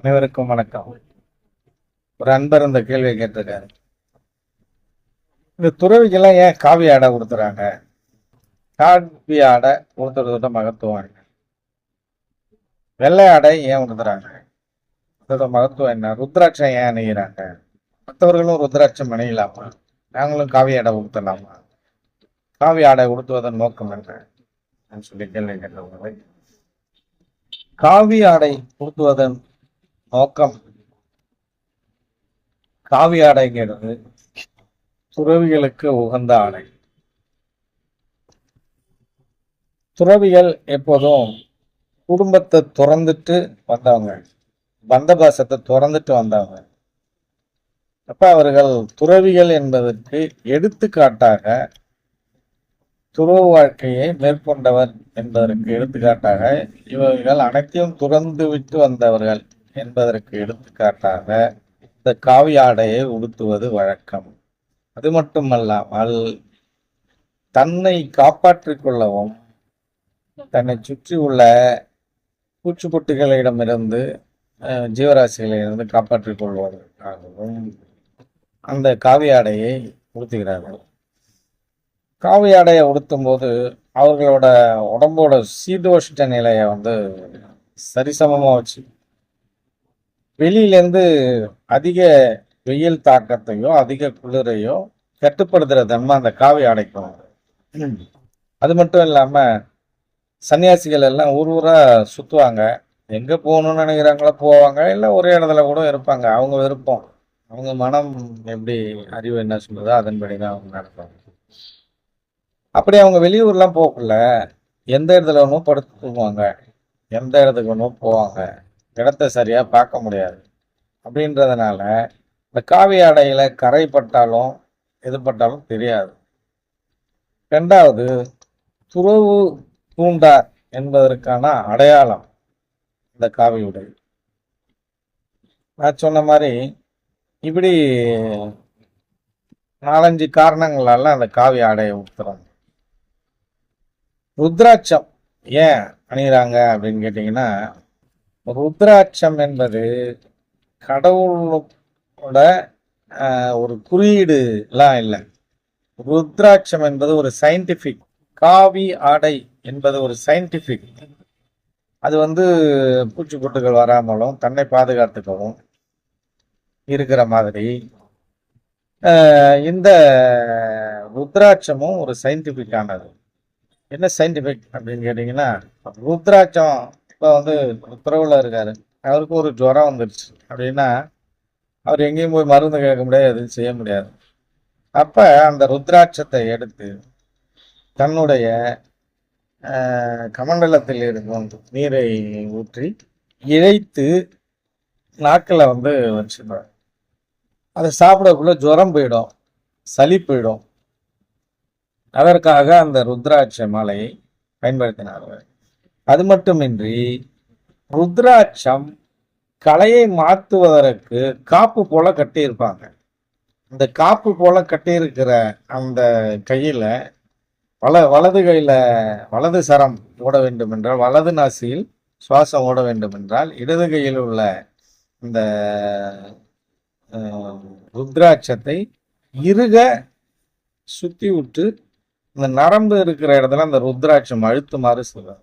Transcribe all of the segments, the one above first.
அனைவருக்கும் வணக்கம். ஒரு அன்பர் இந்த கேள்வியை கேட்டிருக்காரு. இந்த துறவிக்கெல்லாம் ஏன் காவி ஆடை கொடுத்துறாங்க காவி ஆடை கொடுத்துறதோட மகத்துவம் என்ன? வெள்ளை ஆடை ஏன் கொடுத்துறாங்க அதோட மகத்துவம் என்ன? ருத்ராட்சம் ஏன் அணிகிறாங்க? மற்றவர்களும் ருத்ராட்சம் அணியலாமா? நாங்களும் காவி ஆடை கொடுத்துடலாமா காவி ஆடை கொடுத்துவதன் நோக்கம் என்ன? சொல்லி கேள்வி கேட்டவங்களை காவி ஆடை கொடுத்துவதன் நோக்கம் காவி ஆடைங்கிறது துறவிகளுக்கு உகந்த ஆடை. துறவிகள் எப்போதும் குடும்பத்தை துறந்துட்டு வந்தவங்க பந்தபாசத்தை துறந்துட்டு வந்தவங்க. அப்ப அவர்கள் துறவிகள் என்பதற்கு எடுத்துக்காட்டாக துறவு வாழ்க்கையை மேற்கொண்டவர் என்பதற்கு எடுத்துக்காட்டாக இவர்கள் அனைத்தையும் துறந்து விட்டு வந்தவர்கள். என்பதற்கு எடுத்துக்காட்டாக இந்த காவியாடையை உடுத்துவது வழக்கம். அது மட்டுமல்லாமல் தன்னை காப்பாற்றிக் கொள்ளவும் தன்னை சுற்றி உள்ள பூச்சிப்பொட்டுகளிடமிருந்து அஹ், ஜீவராசிகளிலிருந்து காப்பாற்றிக் கொள்வதற்காகவும் அந்த காவியாடையை உடுத்துகிறார்கள். காவியாடையை உடுத்தும் போது அவர்களோட உடம்போட சீதோஷ்ட நிலையை வந்து சரிசமமா வச்சு வெளியிலேருந்து அதிக வெயில் தாக்கத்தையோ அதிக குளிரையோ கட்டுப்படுத்துகிற தன்மை அந்த காவி ஆடைக்கும் அது மட்டும் இல்லாமல் சன்னியாசிகள் எல்லாம் ஊர் ஊராக சுற்றுவாங்க எங்கே போகணும்னு நினைக்கிறாங்களோ போவாங்க. இல்லை ஒரே இடத்துல கூட இருப்பாங்க. அவங்க விருப்பம். அவங்க மனம் எப்படி அறிவு என்ன சொல்லுதோ அதன்படி தான் அவங்க நடப்பாங்க. அப்படி அவங்க வெளியூர்லாம் போகக்குள்ள எந்த இடத்துல வேணும் படுத்து தூங்குவாங்க. எந்த இடத்துக்கு வேணும் போவாங்க. இடத்த சரியா பார்க்க முடியாது. அப்படின்றதுனால இந்த காவி ஆடையில கரை பட்டாலும் எது பட்டாலும் தெரியாது. ரெண்டாவது துறவு தூண்டார் என்பதற்கான அடையாளம் இந்த காவி உடை. நான் சொன்ன மாதிரி இப்படி நாலஞ்சு காரணங்களால அந்த காவி ஆடையை ஊத்துறாங்க ருத்ராட்சம் ஏன் அணிகிறாங்க அப்படின்னு கேட்டிங்கன்னா ருத்ராட்சம் என்பது கடவுளோட ஒரு குறியீடுலாம் இல்லை. ருத்ராட்சம் என்பது ஒரு சயின்டிஃபிக் காவி ஆடை என்பது ஒரு சயின்டிஃபிக் அது வந்து பூச்சிக்கொட்டுகள் வராமலும் தன்னை பாதுகாத்துக்கவும் இருக்கிற மாதிரி. இந்த ருத்ராட்சமும் ஒரு சயின்டிஃபிக்கானது என்ன சயின்டிஃபிக் அப்படின்னு கேட்டிங்கன்னா ருத்ராட்சம் இப்போ வந்து உத்தரவில் இருக்காரு. அவருக்கு ஒரு ஜுரம் வந்துருச்சு. அப்படின்னா அவர் எங்கேயும் போய் மருந்து கேட்க முடியாது எதுவும் செய்ய முடியாது. அப்போ அந்த ருத்ராட்சத்தை எடுத்து தன்னுடைய ஆஹ், கமண்டலத்தில் இருக்கும் நீரை ஊற்றி இழைத்து நாக்கில் வந்து வச்சுருவார் அதை சாப்பிடக்குள்ள ஜுரம் போயிடும் சளி போயிடும். அதற்காக அந்த ருத்ராட்ச மாலையை பயன்படுத்தினார்கள் அது மட்டுமின்றி ருத்ராட்சம் கலையை மாற்றுவதற்கு காப்பு போல கட்டியிருப்பாங்க. இந்த காப்பு போல கட்டியிருக்கிற அந்த கையில வல வலது கையில வலது சரம் ஓட வேண்டும் என்றால் வலது நாசியில் சுவாசம் ஓட வேண்டும் என்றால் இடது கையில் உள்ள இந்த ருத்ராட்சத்தை இருக சுத்தி விட்டு இந்த நரம்பு இருக்கிற இடத்துல அந்த ருத்ராட்சம் அழுத்துமாறு செய்வார்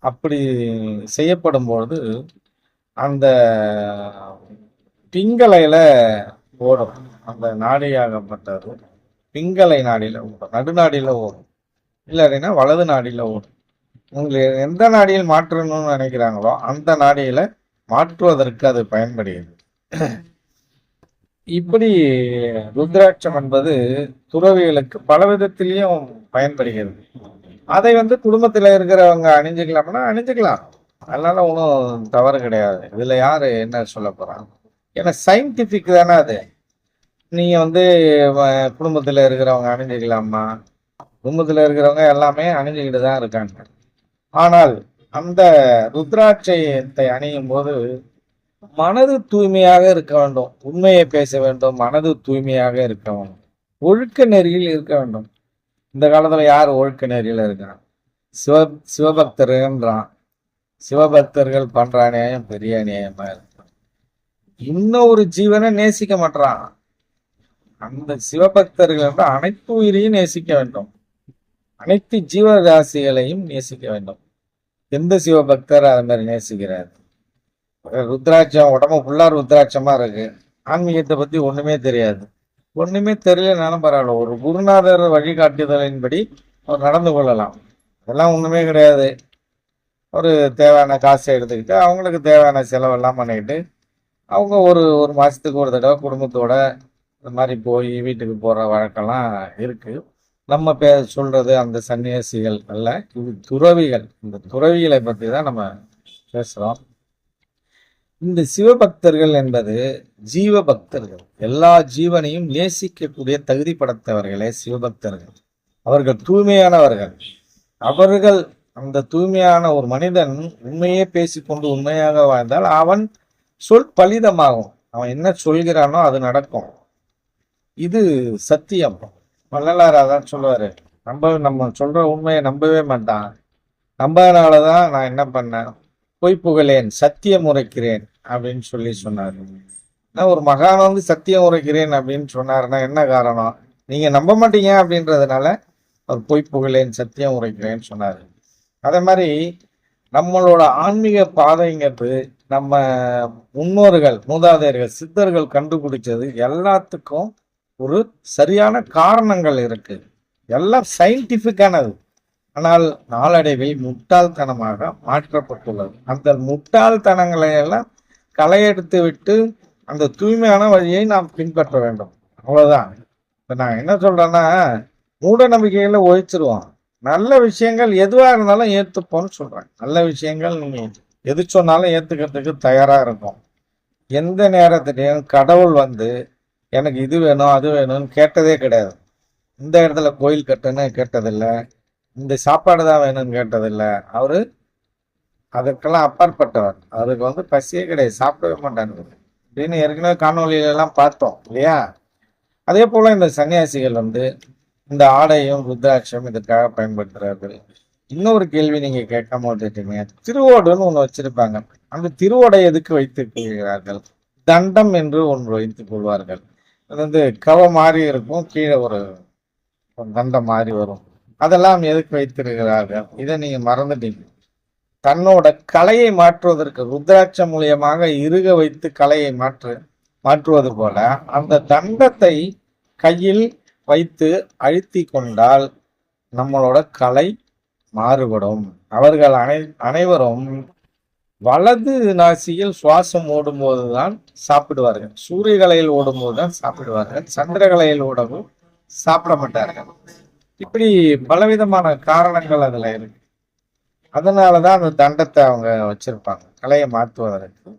அப்படி செய்யப்படும் பொழுது அந்த பிங்களையில் ஓடும். அந்த நாடியாகப்பட்டது பிங்களை நாடியில் ஓடும். நடுநாடியில் ஓடும். இல்லைன்னா வலது நாடியில் ஓடும். உங்களுக்கு எந்த நாடியில் மாற்றணும்னு நினைக்கிறாங்களோ அந்த நாடியில் மாற்றுவதற்கு அது பயன்படுகிறது. இப்படி ருத்ராட்சம் என்பது துறவிகளுக்கு பல விதத்திலையும் பயன்படுகிறது. அதை வந்து குடும்பத்தில் இருக்கிறவங்க அணிஞ்சுக்கலாம்னா அணிஞ்சுக்கலாம். அதனால ஒன்றும் தவறு கிடையாது. இதில் யார் என்ன சொல்ல போகிறாங்க ஏன்னா சயின்டிஃபிக் தானே அது. நீங்கள் வந்து வ- இருக்கிறவங்க அணிஞ்சுக்கலாமா? குடும்பத்தில் இருக்கிறவங்க எல்லாமே அணிஞ்சுக்கிட்டு தான் இருக்காங்க. ஆனால் அந்த ருத்ராட்சயத்தை அணியும் போது மனது தூய்மையாக இருக்க வேண்டும். உண்மையை பேச வேண்டும். மனது தூய்மையாக இருக்க வேண்டும். ஒழுக்க நெறியில் இருக்க வேண்டும். இந்த காலத்துல யார் ஒழுக்க நெறியில இருக்கான் சிவ சிவபக்தர்கள்ன்றான். சிவபக்தர்கள் பண்ற அநியாயம் பெரிய அநியாயமா இருக்கு. இன்னொரு ஜீவனை நேசிக்க மாட்டான் அந்த சிவபக்தர்கள் வந்து அனைத்து உயிரையும் நேசிக்க வேண்டும். அனைத்து ஜீவராசிகளையும் நேசிக்க வேண்டும். எந்த சிவபக்தர் அது மாதிரி நேசிக்கிறார்? ருத்ராட்சம் உடம்பு ஃபுல்லா ருத்ராட்சமா இருக்கு. ஆன்மீகத்தை பத்தி ஒண்ணுமே தெரியாது. ஒண்ணுமே தெரியலனாலும் பரவாயில்ல. ஒரு குருநாதர் வழிகாட்டுதலின்படி அவர் நடந்து கொள்ளலாம். அதெல்லாம் ஒண்ணுமே கிடையாது. ஒரு தேவையான காசை எடுத்துக்கிட்டு அவங்களுக்கு தேவையான செலவெல்லாம் பண்ணிக்கிட்டு அவங்க ஒரு ஒரு மாசத்துக்கு ஒரு தடவை குடும்பத்தோட இந்த மாதிரி போய் வீட்டுக்கு போற வழக்கம்லாம் இருக்கு. நம்ம பே சொல்றது அந்த சன்னியாசிகள் அல்ல இது துறவிகள். இந்த துறவிகளை பத்தி தான் நம்ம பேசுறோம். இந்த சிவபக்தர்கள் என்பது ஜீவ பக்தர்கள் எல்லா ஜீவனையும் நேசிக்கக்கூடிய தகுதி படைத்தவர்களே சிவபக்தர்கள். அவர்கள் தூய்மையானவர்கள். அவர்கள் அந்த தூய்மையான ஒரு மனிதன் உண்மையே பேசிக்கொண்டு உண்மையாக வாழ்ந்தால் அவன் சொல் பலிதமாகும். அவன் என்ன சொல்கிறானோ அது நடக்கும். இது சத்தியம். வள்ளலார் அதான் சொல்லுவாரு. நம்ம நம்ம சொல்ற உண்மையை நம்பவே மாட்டான். நம்பதனால தான் நான் என்ன பண்ணேன்? பொய் புகழேன் சத்தியம் உரைக்கிறேன் அப்படின்னு சொல்லி சொன்னார். நான் ஒரு மகான் வந்து சத்தியம் உரைக்கிறேன் அப்படின்னு சொன்னாருன்னா என்ன காரணம்? நீங்க நம்ப மாட்டீங்க அப்படின்றதுனால அவர் பொய் புகழேன் சத்தியம் உரைக்கிறேன்னு சொன்னார். அதே மாதிரி நம்மளோட ஆன்மீக பாதைங்கிறது நம்ம முன்னோர்கள் மூதாதையர்கள் சித்தர்கள் கண்டுபிடிச்சது எல்லாத்துக்கும் ஒரு சரியான காரணங்கள் இருக்கு. எல்லாம் சயின்டிஃபிக்கானது ஆனால் நாளடைவில் முட்டாள்தனமாக மாற்றப்பட்டுள்ளது. அந்த முட்டாள்தனங்களை எல்லாம் களையெடுத்து விட்டு அந்த தூய்மையான வழியை நாம் பின்பற்ற வேண்டும். அவ்வளவுதான். இப்போ நான் என்ன சொல்றேன்னா மூட நம்பிக்கைகளை ஒழிச்சிருவோம். நல்ல விஷயங்கள் எதுவாக இருந்தாலும் ஏற்றுப்போம்னு சொல்கிறேன் நல்ல விஷயங்கள் நீங்கள் எது சொன்னாலும் ஏற்றுக்கிறதுக்கு தயாராக இருக்கும். எந்த நேரத்துலையும் கடவுள் வந்து எனக்கு இது வேணும் அது வேணும்னு கேட்டதே கிடையாது. இந்த இடத்துல கோயில் கட்டுன்னு கேட்டதில்லை. இந்த சாப்பாடு தான் வேணும்னு கேட்டதில்ல. அவர் அதற்கெல்லாம் அப்பாற்பட்டவர். அவருக்கு வந்து பசியே கிடையாது. சாப்பிடவே மாட்டாங்க அப்படின்னு ஏற்கனவே காணொலியில எல்லாம் பார்த்தோம் இல்லையா? அதே போல இந்த சன்னியாசிகள் வந்து இந்த ஆடையும் ருத்ராட்சம் இதற்காக பயன்படுத்துகிறார்கள் இன்னொரு கேள்வி நீங்க கேட்காம விட்டுட்டீங்க திருவோடுன்னு ஒண்ணு வச்சிருப்பாங்க. அந்த திருவோடை எதுக்கு வைத்துக் கொள்கிறார்கள்? தண்டம் என்று ஒன்று வைத்துக் கொள்வார்கள். அது வந்து கவ மாதிரி இருக்கும் கீழே ஒரு ஒரு தண்டம் மாதிரி வரும். அதெல்லாம் எதுக்கு வைத்திருக்கிறார்கள்? இதை நீங்க மறந்துட்டீங்க. தன்னோட கலையை மாற்றுவதற்கு ருத்ராட்சம் மூலியமாக இறுக வைத்து கலையை மாற்று மாற்றுவது போல அந்த தண்டத்தை கையில் வைத்து அழுத்தி கொண்டால் நம்மளோட கலை மாறுபடும். அவர்கள் அனை அனைவரும் வலது நாசியில் சுவாசம் ஓடும்போது தான் சாப்பிடுவார்கள். சூரியகலையில் ஓடும்போது தான் சாப்பிடுவார்கள். சந்திரகலையில் ஓடவும் சாப்பிட மாட்டார்கள். இப்படி பலவிதமான காரணங்கள் அதில் இருக்கு. அதனாலதான் அந்த தண்டத்தை அவங்க வச்சிருப்பாங்க. கலையை மாற்றுவதற்கு.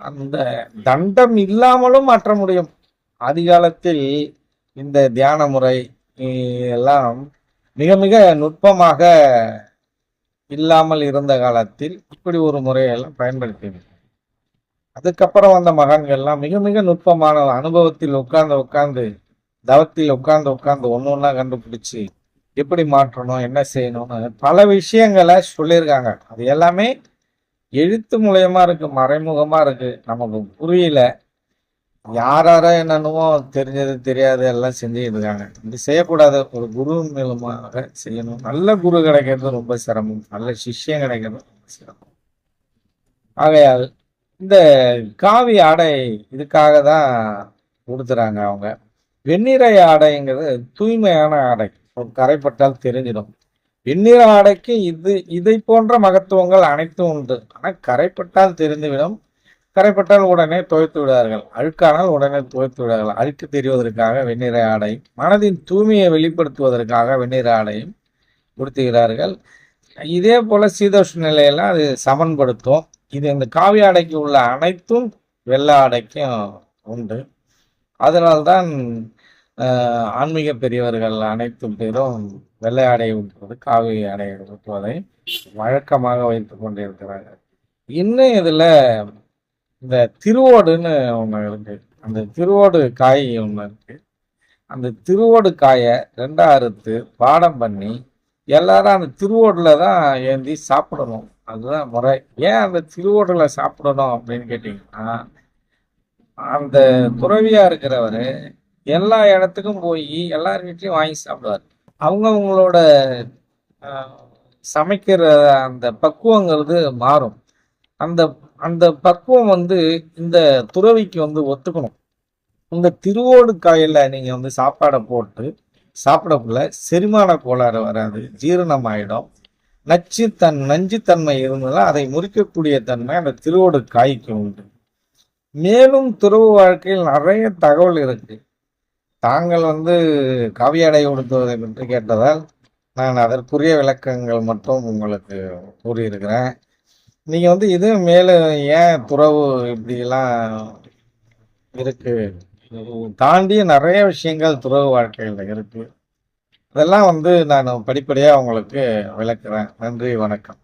அந்த தண்டம் இல்லாமலும் மாற்ற முடியும். அதிகாலத்தில் இந்த தியான முறை எல்லாம் மிக மிக நுட்பமாக இல்லாமல் இருந்த காலத்தில் இப்படி ஒரு முறையெல்லாம் பயன்படுத்தி அதுக்கப்புறம் வந்த மகான்கள்லாம் மிக மிக நுட்பமான அனுபவத்தில் உட்கார்ந்து உட்கார்ந்து தவத்தில் உட்கார்ந்து உட்கார்ந்து ஒன்று ஒன்றா கண்டுபிடிச்சு எப்படி மாற்றணும் என்ன செய்யணும்னு பல விஷயங்களை சொல்லியிருக்காங்க. அது எல்லாமே எழுத்து மூலியமா இருக்கு மறைமுகமா இருக்கு. நமக்கு புரியல. யாராரோ என்னென்னமோ தெரிஞ்சது தெரியாது எல்லாம் செஞ்சுட்டு இருக்காங்க. இது செய்யக்கூடாது. ஒரு குரு மூலமாக செய்யணும். நல்ல குரு கிடைக்கிறது ரொம்ப சிரமம். நல்ல சிஷ்யம் கிடைக்கிறது ரொம்ப சிரமம். ஆகையால் இந்த காவி ஆடை இதுக்காக தான் கொடுத்துறாங்க அவங்க. வெண்ணிறை ஆடைங்கிறது தூய்மையான ஆடை. கரைப்பட்டால் தெரிஞ்சிடும். வெண்ணிற ஆடைக்கு இது இதை போன்ற மகத்துவங்கள் அனைத்தும் உண்டு. ஆனால் கரைப்பட்டால் தெரிந்துவிடும். கரைப்பட்டால் உடனே துவைத்து விடுவார்கள் அழுக்கானால் உடனே துவைத்து விடுவார்கள் அழுக்கு தெரிவதற்காக வெண்ணிற ஆடையும் மனதின் தூய்மையை வெளிப்படுத்துவதற்காக வெண்ணிற ஆடையும் உடுத்துகிறார்கள். இதே போல சீதோஷ்ண நிலையெல்லாம் அது சமன்படுத்தும். இது இந்த காவி ஆடைக்கு உள்ள அனைத்தும் வெள்ளை ஆடைக்கும் உண்டு. அதனால்தான் ஆன்மீக பெரியவர்கள் அனைத்து பேரும் வெள்ளை ஆடை ஊட்டுவது காவி ஆடை ஊட்டுவதை வழக்கமாக வைத்து கொண்டிருக்கிறார்கள். இன்னும் இதில் இந்த திருவோடுன்னு ஒண்ணு இருக்கு. அந்த திருவோடு காய் ஒண்ணு இருக்கு. அந்த திருவோடு காயை ரெண்டா அறுத்து பாடம் பண்ணி எல்லாரும் அந்த திருவோடில் தான் ஏந்தி சாப்பிடணும். அதுதான் முறை. ஏன் அந்த திருவோடில் சாப்பிடணும் அப்படின்னு கேட்டிங்கன்னா அந்த துறவியாக இருக்கிறவர் எல்லா இடத்துக்கும் போய் எல்லார் வீட்லையும் வாங்கி சாப்பிடுவார். அவங்கவுங்களோட சமைக்கிற அந்த பக்குவங்கிறது மாறும். அந்த அந்த பக்குவம் வந்து இந்த துறவிக்கு வந்து ஒத்துக்கணும். இந்த திருவோடு காயில் நீங்கள் வந்து சாப்பாடை போட்டு சாப்பிடக்குள்ள செரிமான கோளாறு வராது ஜீரணம் ஆகிடும் நச்சு தன் நஞ்சுத்தன்மை இருந்ததால் அதை முறிக்கக்கூடிய தன்மை அந்த திருவோடு காய்க்கு உண்டு. மேலும் துறவு வாழ்க்கையில் நிறைய தகவல் இருக்குது தாங்கள் வந்து காவியாடை உடுத்துவதை பற்றி கேட்டதால் நான் அதற்குரிய விளக்கங்கள் மட்டும் உங்களுக்கு கூறியிருக்கிறேன். நீங்கள் வந்து இது மேலே ஏன் துறவு இப்படிலாம் இருக்கு? தாண்டிய நிறைய விஷயங்கள் துறவு வாழ்க்கையில் இருக்கு. அதெல்லாம் வந்து நான் படிப்படியாக உங்களுக்கு விளக்குறேன். நன்றி வணக்கம்.